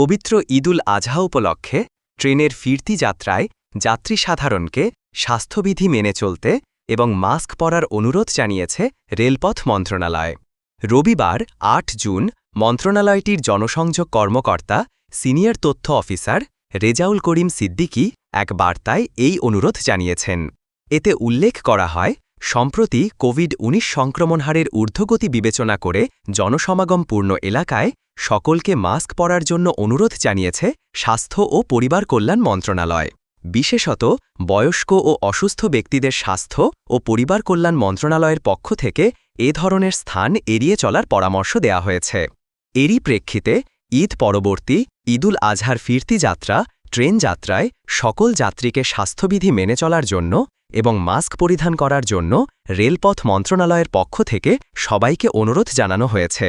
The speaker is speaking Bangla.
পবিত্র ঈদুল আজহা উপলক্ষে ট্রেনের ফিরতি যাত্রায় যাত্রী সাধারণকে স্বাস্থ্যবিধি মেনে চলতে এবং মাস্ক পরার অনুরোধ জানিয়েছে রেলপথ মন্ত্রণালয়। রবিবার আট জুন মন্ত্রণালয়টির জনসংযোগ কর্মকর্তা, সিনিয়র তথ্য অফিসার রেজাউল করিম সিদ্দিকী এক বার্তায় এই অনুরোধ জানিয়েছেন। এতে উল্লেখ করা হয় সম্প্রতি কোভিড ১৯ সংক্রমণ হারের ঊর্ধ্বগতি বিবেচনা করে জনসমাগমপূর্ণ এলাকায় সকলকে মাস্ক পরার জন্য অনুরোধ জানিয়েছে স্বাস্থ্য ও পরিবার কল্যাণ মন্ত্রণালয়। বিশেষত বয়স্ক ও অসুস্থ ব্যক্তিদের স্বাস্থ্য ও পরিবার কল্যাণ মন্ত্রণালয়ের পক্ষ থেকে এ ধরনের স্থান এড়িয়ে চলার পরামর্শ দেওয়া হয়েছে। এরই প্রেক্ষিতে ঈদ পরবর্তী, ঈদুল আজহার ফিরতি যাত্রা, ট্রেন যাত্রায় সকল যাত্রীকে স্বাস্থ্যবিধি মেনে চলার জন্য এবং মাস্ক পরিধান করার জন্য রেলপথ মন্ত্রণালয়ের পক্ষ থেকে সবাইকে অনুরোধ জানানো হয়েছে।